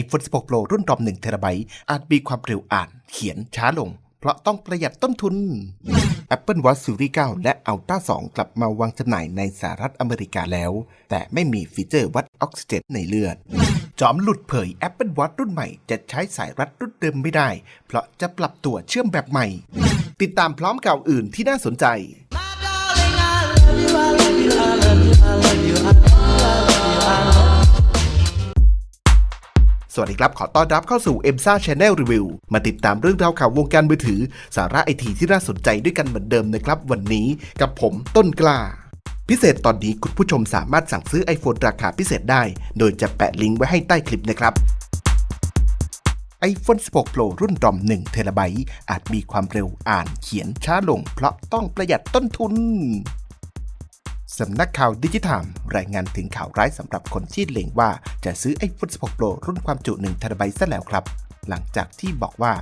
iPhone 16 Pro รุ่นรอม1 t b อาจมีความเร็วอ่าน เขียนช้าลง เพราะต้องประหยัดต้นทุน Apple Watch Series 9 และ Ultra 2 กลับมาวางจำหน่ายในสหรัฐอเมริกาแล้ว แต่ไม่มีฟีเจอร์วัดออกซิเจนในเลือด จอมหลุดเผย Apple Watch รุ่นใหม่จะใช้สายรัดรุ่นเดิมไม่ได้ เพราะจะปรับตัวเชื่อมแบบใหม่ ติดตามพร้อมข่าวอื่นที่น่าสนใจ สวัสดีครับ ขอต้อนรับเข้าสู่ m s a Channel Review มาติดตามเรื่องราวข่าววงการมือถือ สาระไอทีที่น่าสนใจด้วยกันเหมือนเดิมนะครับ วันนี้กับผมต้นกล้า พิเศษตอนนี้คุณผู้ชมสามารถสั่งซื้อ iPhone ราคาพิเศษได้ โดยจะแปะลิงก์ไว้ให้ใต้คลิปนะครับ iPhone 16 Pro รุ่นรอม1เทราไบต์อาจมีความเร็วอ่านเขียนช้าลง เพราะต้องประหยัดต้นทุน สำนักข่าวดิจิทัลรายงานถึงข่าวร้ายสำหรับคนที่เล็งว่าจะซื้อ iPhone 16 Pro รุ่นความจุ1 t b ซะแล้วครับ หลังจากที่บอกว่า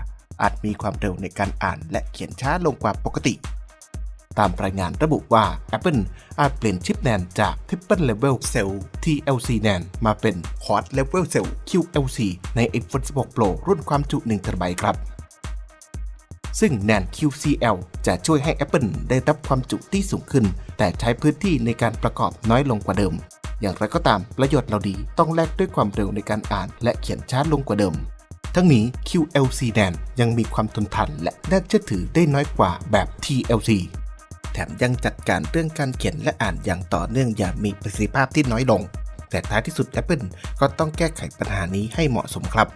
อาจมีความเร็วในการอ่านและเขียนช้าลงกว่าปกติ ตามรายงานระบุว่า Apple อาจเปลี่ยนชิปแนนจาก Triple Level Cell TLC NAND มาเป็น Quad Level Cell QLC ใน iPhone 16 Pro รุ่นความจุ1 t b ครับ ซึ่ง NAND QCL จะช่วยให้ Apple ได้รับความจุที่สูงขึ้น แต่ใช้พื้นที่ในการประกอบน้อยลงกว่าเดิม อย่างไรก็ตามประโยชน์เหล่าดีต้องแลกด้วยความเร็วในการอ่าน และเขียนช้าลงกว่าเดิม ทั้งนี้ QLC NAND ยังมีความทนทานและน่าเชื่อถือได้น้อยกว่าแบบ TLC แถมยังจัดการเรื่องการเขียนและอ่านอย่างต่อเนื่องอย่างมีประสิทธิภาพที่น้อยลง แต่ท้ายที่สุด Apple ก็ต้องแก้ไขปัญหานี้ให้เหมาะสมครับ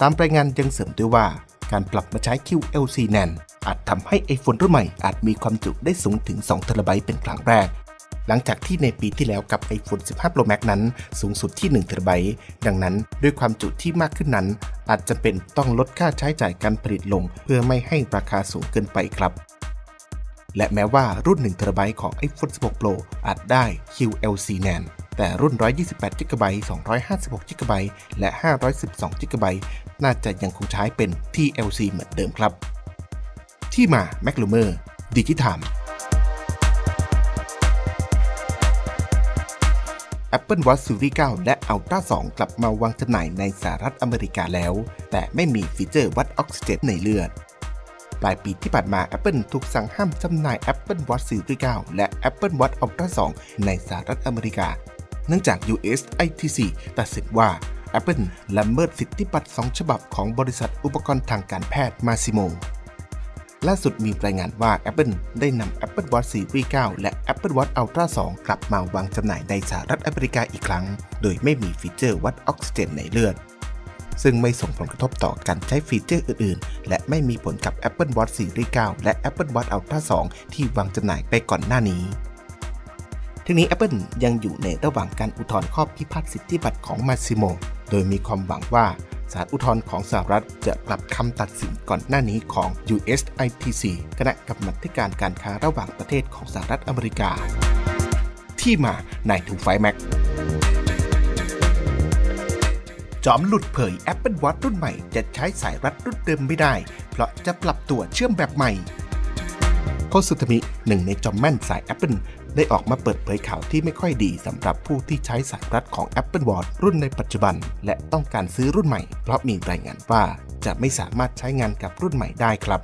ตามรายงานยังเสริมด้วยว่า การปรับมาใช้ QLC NAND อาจทำให้ iPhone รุ่นใหม่อาจมีความจุได้สูงถึง2 t b เป็นครั้งแรก หลังจากที่ในปีที่แล้วกับ iPhone 15 Pro Max นั้นสูงสุดที่1 t b ดังนั้นด้วยความจุที่มากขึ้นนั้น อาจจะเป็นต้องลดค่าใช้จ่ายการผลิตลง เพื่อไม่ให้ราคาสูงเกินไปครับและแม้ว่ารุ่น1 t b ของ iPhone 16 Pro อาจได้ QLC NAND แต่รุ่น 128 GB 256 GB และ 512 GB น่าจะยังคงใช้เป็น TLC เหมือนเดิมครับ ที่มา m a c l u m e r Digitime Apple Watch Series 9 และ Ultra 2 กลับมาวางจำหน่ายในสหรัฐอเมริกาแล้ว แต่ไม่มีฟีเจอร์วัดออกซิเจนในเลือด ปลายปีที่ผ่านมา Apple ถูกสั่งห้ามจำหน่าย Apple Watch Series 9 และ Apple Watch Ultra 2 ในสหรัฐอเมริกา เนื่องจาก US ITC ตัดสินว่า Apple ละเมิดสิทธิบัตร 2 ฉบับของบริษัทอุปกรณ์ทางการแพทย์ Masimo ล่าสุดมีรายงานว่า Apple ได้นำ Apple Watch Series 9 และ Apple Watch Ultra 2 กลับมาวางจำหน่ายในสหรัฐอเมริกาอีกครั้ง โดยไม่มีฟีเจอร์วัดออกซิเจนในเลือด ซึ่งไม่ส่งผลกระทบต่อการใช้ฟีเจอร์อื่นๆ และไม่มีผลกับ Apple Watch Series 9 และ Apple Watch Ultra 2 ที่วางจำหน่ายไปก่อนหน้านี้ทั้งนี้ Apple ยังอยู่ในระหว่างการอุทธรณ์ข้อพิพาทสิทธิบัตรของ Massimo โดยมีความหวังว่าศาลอุทธรณ์ของสหรัฐจะกลับคำตัดสินก่อนหน้านี้ของ US ITC คณะกรรมาการการค้าระหว่างประเทศของสหรัฐอเมริกา ที่มาในทูไฟแม็ก จอมหลุดเผย Apple Watch รุ่นใหม่ จะใช้สายรัดรุ่นเดิมไม่ได้ เพราะจะปรับตัวเชื่อมแบบใหม่โคสุทมิหนึ่งในจอมแม่นสาย Apple ได้ออกมาเปิดเผยข่าวที่ไม่ค่อยดีสำหรับผู้ที่ใช้สายรัดของ Apple Watch รุ่นในปัจจุบัน และต้องการซื้อรุ่นใหม่ เพราะมีรายงานว่าจะไม่สามารถใช้งานกับรุ่นใหม่ได้ครับ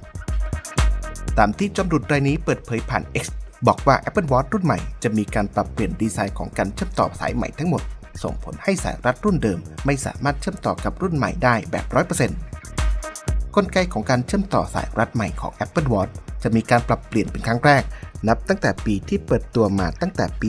ตามที่จอมหลุดรายนี้เปิดเผยผ่าน X บอกว่า Apple Watch รุ่นใหม่จะมีการปรับเปลี่ยนดีไซน์ของการเชื่อมต่อสายใหม่ทั้งหมด ส่งผลให้สายรัดรุ่นเดิม ไม่สามารถเชื่อมต่อกับรุ่นใหม่ได้แบบ 100%กลไกของการเชื่อมต่อสายรัดใหม่ของ Apple Watch จะมีการปรับเปลี่ยนเป็นครั้งแรก นับตั้งแต่ปีที่เปิดตัวมาตั้งแต่ปี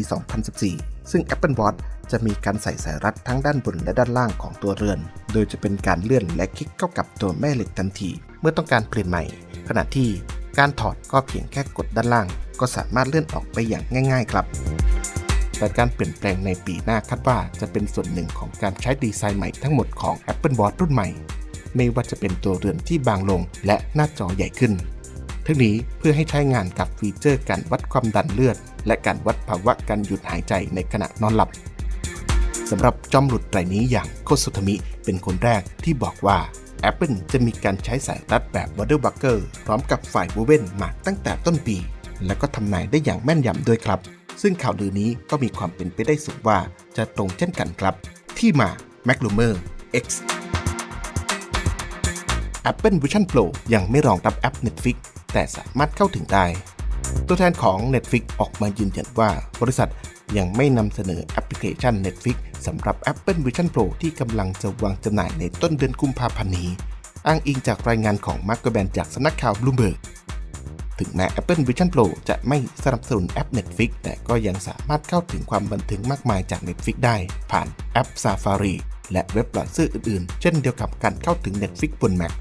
2014 ซึ่ง Apple Watch จะมีการใส่สายรัดทั้งด้านบนและด้านล่างของตัวเรือน โดยจะเป็นการเลื่อนและคลิกเข้ากับตัวแม่เหล็กทันที เมื่อต้องการเปลี่ยนใหม่ ขณะที่การถอดก็เพียงแค่กดด้านล่าง ก็สามารถเลื่อนออกไปอย่างง่าย ๆ ครับ แต่การเปลี่ยนแปลงในปีหน้าคาดว่าจะเป็นส่วนหนึ่งของการใช้ดีไซน์ใหม่ทั้งหมดของ Apple Watch รุ่นใหม่ ไม่ว่าจะเป็นตัวเรือนที่บางลงและหน้าจอใหญ่ขึ้น ทั้งนี้เพื่อให้ใช้งานกับฟีเจอร์การวัดความดันเลือด และการวัดภาวะการหยุดหายใจในขณะนอนหลับสำหรับจอมหลุดรายนี้อย่างโคสุทมิเป็นคนแรกที่บอกว่า Apple จะมีการใช้สายรัดแบบ w a d e r b u c k e r พร้อมกับฝ่ายวูเวนมาตั้งแต่ต้นปี และก็ทำนายได้อย่างแม่นยำด้วยครับ ซึ่งข่าวลือนี้ก็มีความเป็นไปได้สูงว่าจะตรงเช่นกันครับ ที่มา m a c l u m e r X Apple Vision Pro ยังไม่รองรับแอป Netflix แต่สามารถเข้าถึงได้ ตัวแทนของ Netflix ออกมายืนยันว่าบริษัทยังไม่นำเสนอแอปพลิเคชัน Netflix สำหรับ Apple Vision Pro ที่กำลังจะวางจำหน่ายในต้นเดือนกุมภาพันธ์นี้ อ้างอิงจากรายงานของมาร์กแบนจากสำนักข่าว Bloomberg ถึงแม้ Apple Vision Pro จะไม่สนับสนุนแอป Netflix แต่ก็ยังสามารถเข้าถึงความบันเทิงมากมายจาก Netflix ได้ ผ่านแอป Safari และเว็บเบราว์เซอร์อื่นๆ เช่นเดียวกับการเข้าถึง Netflix บน Mac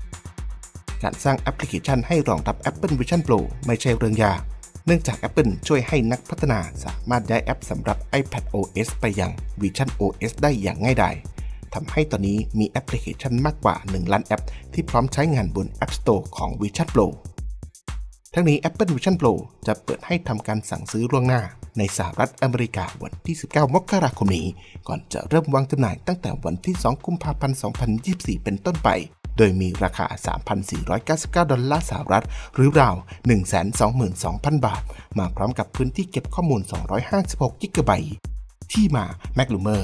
การสร้างแอปพลิเคชันให้รองรับ Apple Vision Pro ไม่ใช่เรื่องยาก เนื่องจาก Apple ช่วยให้นักพัฒนาสามารถย้ายแอปสำหรับ iPad OS ไปยัง Vision OS ได้อย่างง่ายดายทำให้ตอนนี้มีแอปพลิเคชันมากกว่า 1 ล้านแอป ที่พร้อมใช้งานบน App Store ของ Vision Pro ทั้งนี้ Apple Vision Pro จะเปิดให้ทำการสั่งซื้อล่วงหน้า ในสหรัฐอเมริกาวันที่ 19 มกราคมนี้ ก่อนจะเริ่มวางจำหน่ายตั้งแต่วันที่ 2 กุมภาพันธ์ 2024 เป็นต้นไป โดยมีราคา 3,499 ดอลลาร์สหรัฐ หรือราว 122,000 บาท มาพร้อมกับพื้นที่เก็บข้อมูล 256 กิกะไบต์ที่มา m a c l u m e r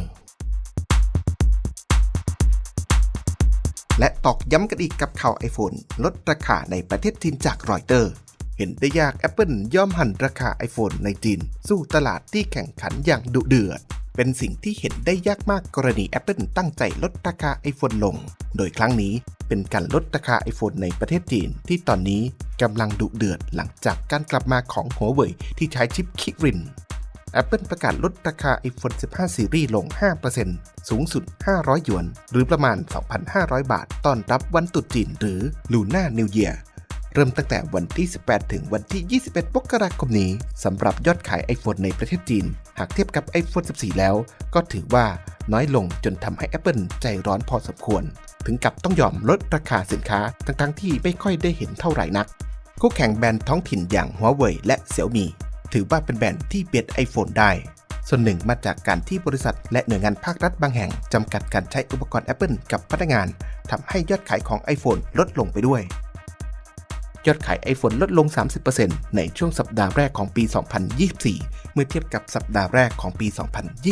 และตอกย้ำกันอีกกับข่าว iPhone ลดราคาในประเทศจีนจากรอยเตอร์ เห็นได้ยาก Apple ย่อมหันราคา iPhone ในจีนสู้ตลาดที่แข่งขันอย่างดุเดือด เป็นสิ่งที่เห็นได้ยากมากกรณี Apple ตั้งใจลดราคา iPhone ลง โดยครั้งนี้เป็นการลดราคา iPhone ในประเทศจีน ที่ตอนนี้กำลังดุเดือดหลังจากการกลับมาของหัวเว่ยที่ใช้ชิปคิริน Apple ประกาศลดราคา iPhone 15ซีรีส์ลง 5%สูงสุด 500 หยวน หรือประมาณ 2,500 บาท ต้อนรับวันตรุษจีนหรือ Lunar New Year เริ่ เริ่มตั้งแต่วันที่ 18 ถึงวันที่ 21มกราคมนี้สำหรับยอดขาย iPhone ในประเทศจีน หากเทียบกับ iPhone 14 แล้ว ก็ถือว่าน้อยลงจนทำให้ Apple ใจร้อนพอสมควร ถึงกับต้องยอมลดราคาสินค้าทั้งๆที่ไม่ค่อยได้เห็นเท่าไหร่นักคู่แข่งแบรนด์ท้องถิ่นอย่างหัวเว่ยและเสี่ยวมีถือว่าเป็นแบรนด์ที่เบียด iPhone ได้ส่วนหนึ่งมาจากการที่บริษัทและหน่วยงานภาครัฐบางแห่ง จำกัดการใช้อุปกรณ์ Apple กับพนักงานทำให้ยอดขายของ iPhone ลดลงไปด้วย ยอดขาย iPhone ลดลง 30%ในช่วงสัปดาห์แรกของปี 2024 เมื่อเทียบกับสัปดาห์แรกของปี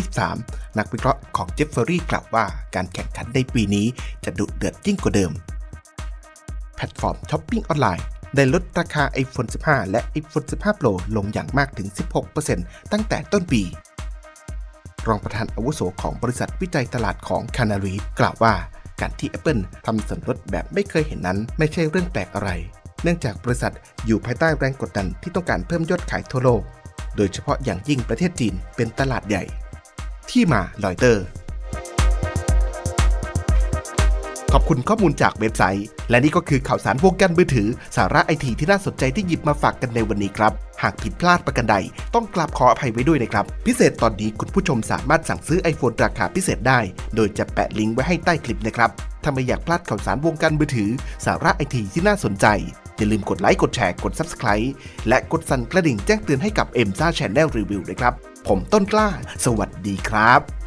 2023 นักวิเคราะห์ของเจฟเฟอรี่กล่าวว่าการแข่งขันในปีนี้จะดุเดือดยิ่งกว่าเดิม แพลตฟอร์มช้อปปิ้งออนไลน์ได้ลดราคา iPhone 15 และ iPhone 15 Pro ลงอย่างมากถึง 16%ตั้งแต่ต้นปี รองประธานอาวุโสของบริษัทวิจัยตลาดของ c a n a r y กล่าวว่า การที่ Apple ทำส่วนลดแบบไม่เคยเห็นนั้นไม่ใช่เรื่องแปลกอะไร เนื่องจากบริษัทอยู่ภายใต้แรงกดดันที่ต้องการเพิ่มยอดขายทั่วโลก โดยเฉพาะอย่างยิ่งประเทศจีนเป็นตลาดใหญ่ ที่มาลอยเตอร์ ขอบคุณข้อมูลจากเว็บไซต์ และนี่ก็คือข่าวสารวงการมือถือ สาระไอทีที่น่าสนใจที่หยิบมาฝากกันในวันนี้ครับ หากผิดพลาดประกันใด ต้องกราบขออภัยไว้ด้วยนะครับ พิเศษตอนนี้คุณผู้ชมสามารถสั่งซื้อ iPhone ราคาพิเศษได้ โดยจะแปะลิงก์ไว้ให้ใต้คลิปนะครับถ้าไม่อยากพลาดข่าวสารวงการมือถือ สาระไอทีที่น่าสนใจ อย่าลืมกดไลค์ กดแชร์ กด Subscribe และกดสั่นกระดิ่งแจ้งเตือนให้กับ m อ็มซ่าแชนแนลรีวิวด้วยครับ ผมต้นกล้า สวัสดีครับ